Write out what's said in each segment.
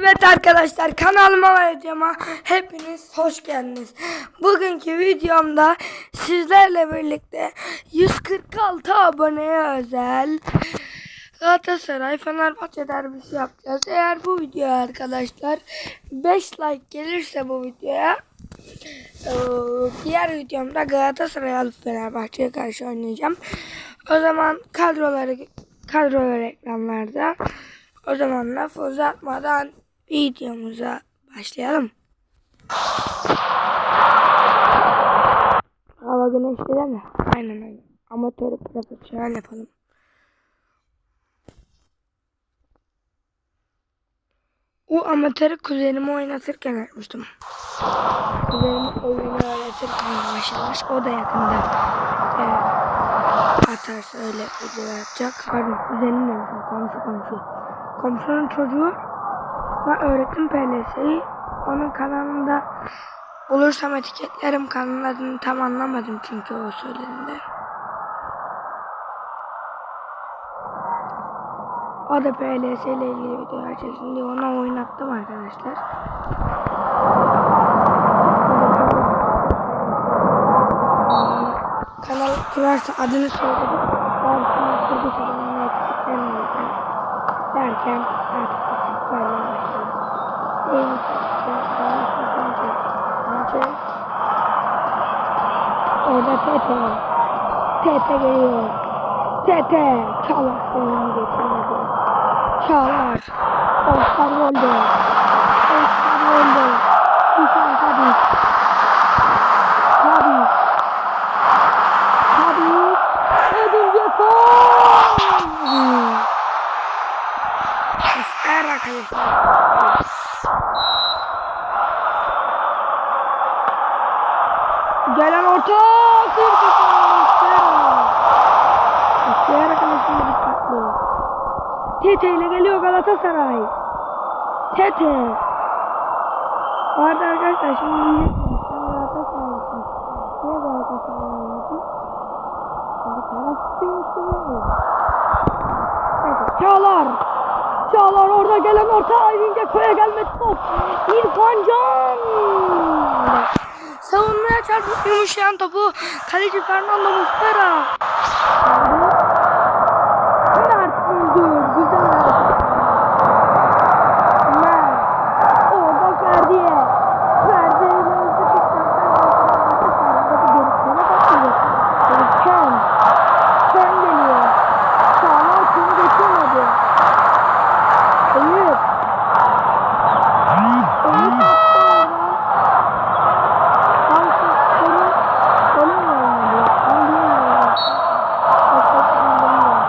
Evet arkadaşlar kanalıma ve videoma hepiniz hoş geldiniz. Bugünkü videomda sizlerle birlikte 146 aboneye özel Galatasaray Fenerbahçe derbisi yapacağız. Eğer bu videoya arkadaşlar 5 like gelirse bu videoya diğer videomda Galatasaray alıp Fenerbahçe'ye karşı oynayacağım. O zaman kadroları kadrolar ekranlarda. O zaman laf uzatmadan videomuza başlayalım. Hava güneşli değil mi? Aynen aynen. Amatör profesyonel yapalım. O amatörü kuzenime oynatırken yapmıştım. Kuzenim oyunu öğretirken yavaş yavaş. O da yakında e, atarsa öyle video yapacak. Pardon kuzenim demişim. Komşu komşu. Komşunun çocuğu ben öğrettim PLS'yi. Onun kanalında bulursam etiketlerim kanalın adını tam anlamadım çünkü o söylediğinde. O da PLS ile ilgili videolar çeksin diye ona oynattım arkadaşlar. Kanal kurarsa adını söyledim. Daha sonra kurduysa da ona etiketlerim olacak. Derken artık böyle başladı. Sonra Sanchez. Sanchez. Orada Tete. Tete geliyor. Tete. Çalar oyunu geçirmedi. Çalar. Oscar Rolde. Oscar Rolde. Hüseyin Tadic. Tadic. Tadic. Edin Dzeko. Göster arkadaşlar. Gelen orta. Kır Göster arkadaşlar dikkatli. Tete ile geliyor Galatasaray. Tete. Bu arada arkadaşlar şimdi diyeceksiniz. Sen Galatasaraylısın. Niye Galatasaray oynadın? Şimdi tarafsızsın işte bu. Neyse. Çağlar. Çağlar orada gelen orta Aydınca koya gelmedi top. İrfan Can. Savunmaya çarpıp yumuşayan topu kaleci Fernando Muslera. Mert buldu. Güzel. Mert. Orada Ferdi'ye. Ferdi ile hızlı çıkacaklar. Gelişmene başlıyor. Görkem. Sen geliyor. Çağlar seni geçemedi. Eyüp. Eyüp attı oradan. Fransız golü golü mü oynadı? Ben bilmiyorum. Başkolikten bilmiyorum.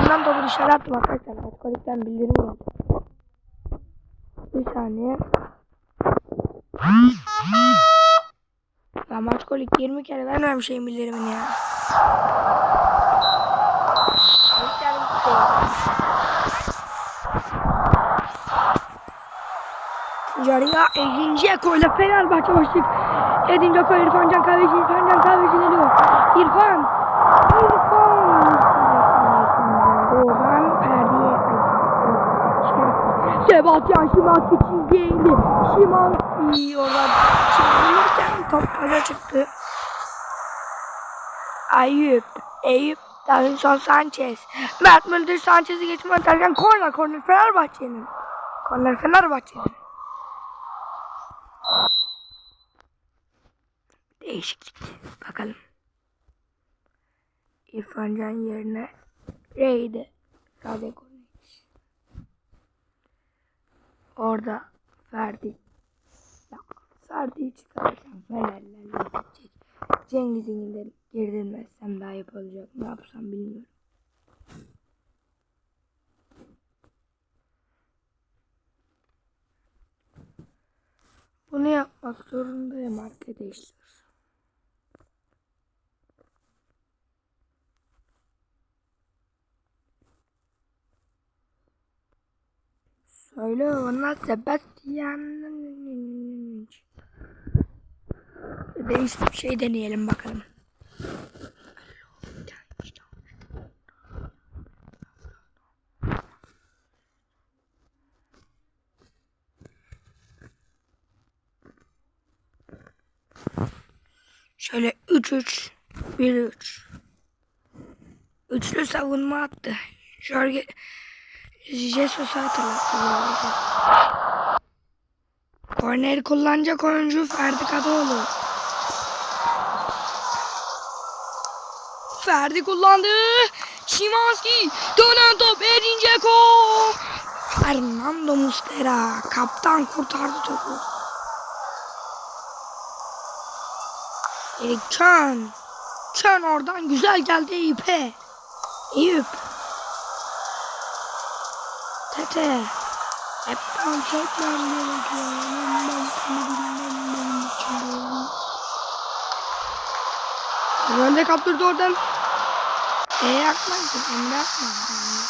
Ondan topu dışarı attım Başkolikten bildirim geldi. Bir saniye. Ya maç kolik 20 kere vermem şeyin bildirimin ya. Yarıya Edin Dzeko ile Fenerbahçe başlık. Edin Dzeko İrfan Can Kahveci, İrfan Can Kahveci geliyor. İrfan. İrfan. Doğrudan Ferdi'ye. Şey, Sebastian Şimanski çizgiye indi. Şimanski oradan çizilirken top taca çıktı. Ayüp. Eyüp. Davinson Sanchez. Mert Müldür Sanchez'i geçme derken korner korner Fenerbahçe'nin. Korner Fenerbahçe'nin. Değişiklik. Bakalım. İrfan Can yerine Rey'de. Rade Orada Ferdi. Ya Ferdi'yi çıkarsam Fenerlerle gidecek. Cengiz'in de girdilmezsem daha yapılacak. Ne yapsam bilmiyorum. Bunu yapmak zorundayım arkadaşlar. Söyle ona Sebastian. Değişik bir şey deneyelim bakalım. Şöyle 3-3 1-3 Üçlü savunma attı. Jorge Jesus'u hatırlattı. bu arada. Korneri kullanacak oyuncu Ferdi Kadıoğlu. Ferdi kullandı. Şimanski dönen top Edin Dzeko. Fernando Muslera kaptan kurtardı topu. Erik Çön. Çön oradan güzel geldi Eyüp'e. Eyüp. Tete. Hep etmem gerekiyor. Ben seni bilmem benim için doğru. Önde kaptırdı oradan. E Akman ki Emre. Yani.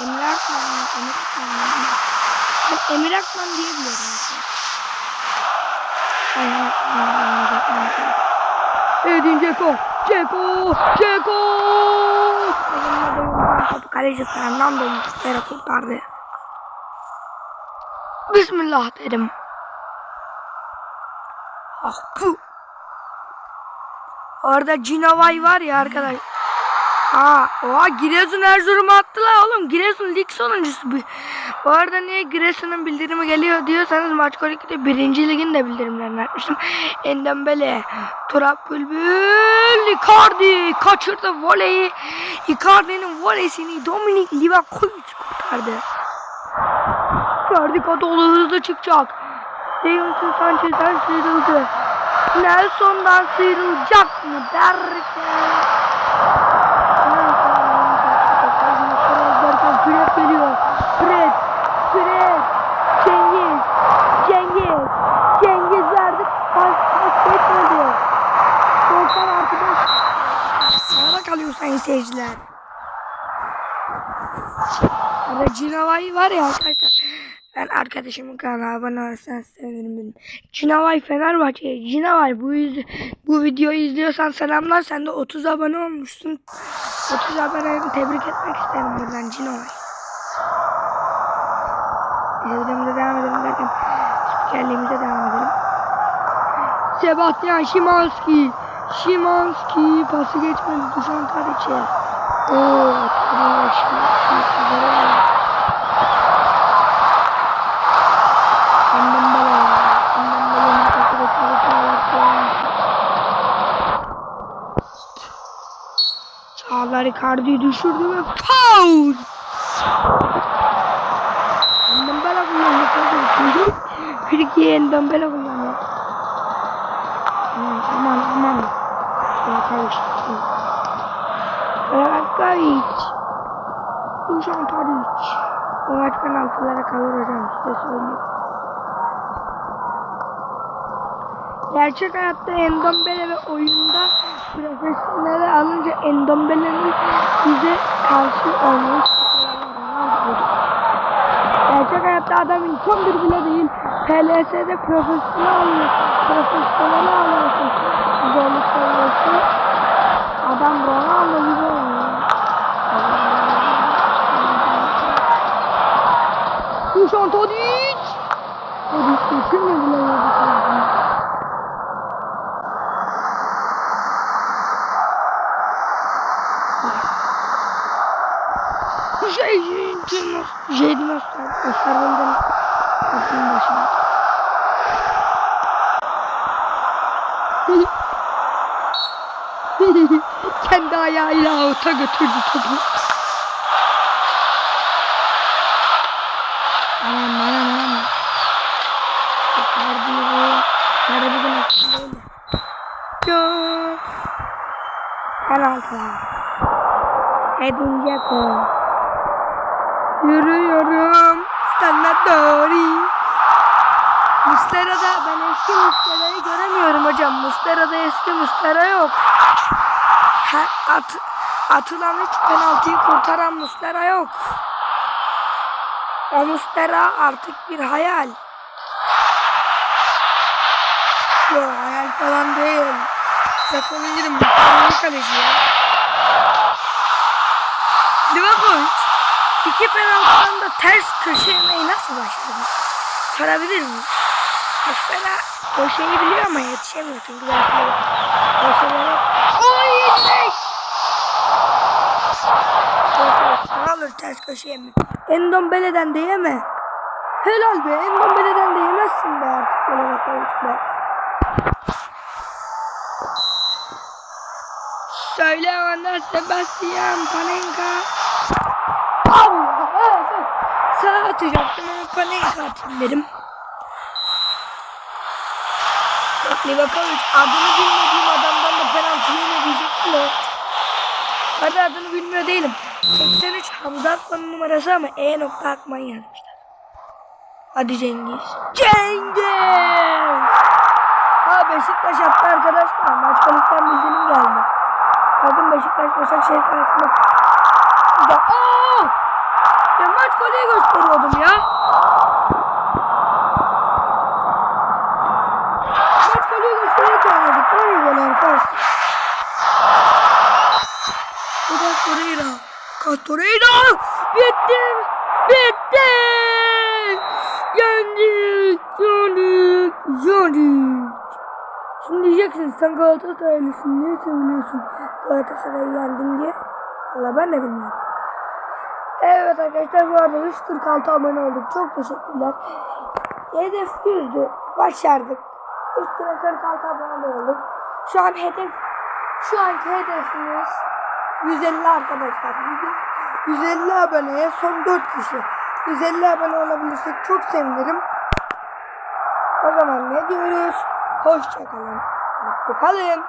Emre Akman. ya, Emre Akman. Ben Emre Akman diye biliyorum. mesela. Ay, ay, ay, ay, ay, ay. Edin. Dzeko. Elimle doyurdan topu kaleci Fernando Muslera kurtardı. Bismillah dedim. Ah bu. Orada Cinavay var ya arkadaş. Aa, oha Giresun Erzurum'a attılar oğlum. Giresun lig sonuncusu. Bu arada niye Giresun'un bildirimi geliyor diyorsanız maç kolikte birinci ligin de bildirimlerini atmıştım. Endembele, Turap Bülbül, Icardi kaçırdı voleyi. Icardi'nin volesini Dominik Livakovic kurtardı. Ferdi Kadıoğlu hızlı çıkacak. Davinson Sanchez'den sıyrıldı. Nelson'dan sıyrılacak mı derken. Derken Fred geliyor. Fred. Fred. Cengiz. Cengiz. Cengiz verdi. Pas, pas geçmedi. 90 artı 5. Arada kalıyor sayın seyirciler. Cinavay var ya arkadaşlar. Ben arkadaşımın kanalına abone olursanız sevinirim benim. Cinavay Fenerbahçe. Cinavay bu iz- bu videoyu izliyorsan selamlar. Sen de 30 abone olmuşsun. 30 abonemi tebrik etmek isterim buradan Cinavay. Evrimde devam edelim derken spikerliğimize devam edelim. Sebastian Szymanski. Szymanski pası geçmedi. Dušan Tadić'e. Oo, Tadić. Szymanski. Icardi'yi düşürdü ve foul. Endembele kullanıyor. Tabii. Türkiye Endembele kullanıyor. Aman aman aman. Ya karıştı. Rakavic. Dušan Tadić. Bu maç penaltılara kalır hocam size söyleyeyim. Gerçek hayatta Endombele ve oyunda profesyonel alınca Endombele'nin bize karşı olmayı Gerçek hayatta adam insandır bile değil. PLS'de profesyonel alıyor. Profesyonel alıyorsun. Güzellik seviyesi. Adam Ronaldo gibi oynuyor. Dušan Tadić. Tadić geçirmedi bile Şey, şey Nostar, Nostar benden kapının başına. Kendi ayağıyla avuta götürdü topu. Aman aman aman. Icardi bu. Harbiden aslında öyle. Yok. Penaltı. Edin Dzeko. Yürüyorum. Sana doğru. Muslera'da ben eski Muslera'yı göremiyorum hocam. Muslera'da eski Muslera yok. Ha, at, atılan 3 penaltıyı kurtaran Muslera yok. O Muslera artık bir hayal. Yok hayal falan değil. Defolun gidin. Muslera kaleci ya. Livakovic iki penaltıdan da ters köşe yemeği nasıl başladı? Sorabilir miyim? Muslera koşayı biliyor ama yetişemiyor çünkü ben koşuları... Oy! Ne olur ters köşeye mi? Endombele'den de yeme. Helal be Endombele'den de yemezsin be artık böyle bakalım be. Söyle bana Sebastian Panenka. Allah. Sağa atacaktım ama Panenka atayım dedim. Bak Livakovic adını bilmediğim adamdan da penaltı yeme diyecektim de. Hadi adını bilmiyor değilim. 83 Hamza Akman'ın numarası ama E nokta Akman yazmışlar. Hadi Cengiz. Cengiz! Ha Beşiktaş attı arkadaşlar. Maç konuktan bildirim geldi. Bakın Beşiktaş Başakşehir karşısında. Aa! Golü gösteriyordum ya. Maç golü gösterirken yedik. O ne gol arkadaşlar? Lucas Torreira. Lucas Torreira. Bitti. Bitti. Yendik. Yendik. Yendik. Şimdi diyeceksin sen Galatasaraylısın niye seviniyorsun Galatasaray'ı yendin diye. Valla ben de bilmiyorum. Evet arkadaşlar bu arada 146 abone olduk. Çok teşekkürler. Hedef 100'dü. Başardık. Üstüne 46 abone olduk. Şu an hedef şu anki hedefimiz 150 arkadaşlar. 150 aboneye son 4 kişi. 150 abone olabilirsek çok sevinirim. O zaman ne diyoruz? Hoşçakalın. Mutlu kalın.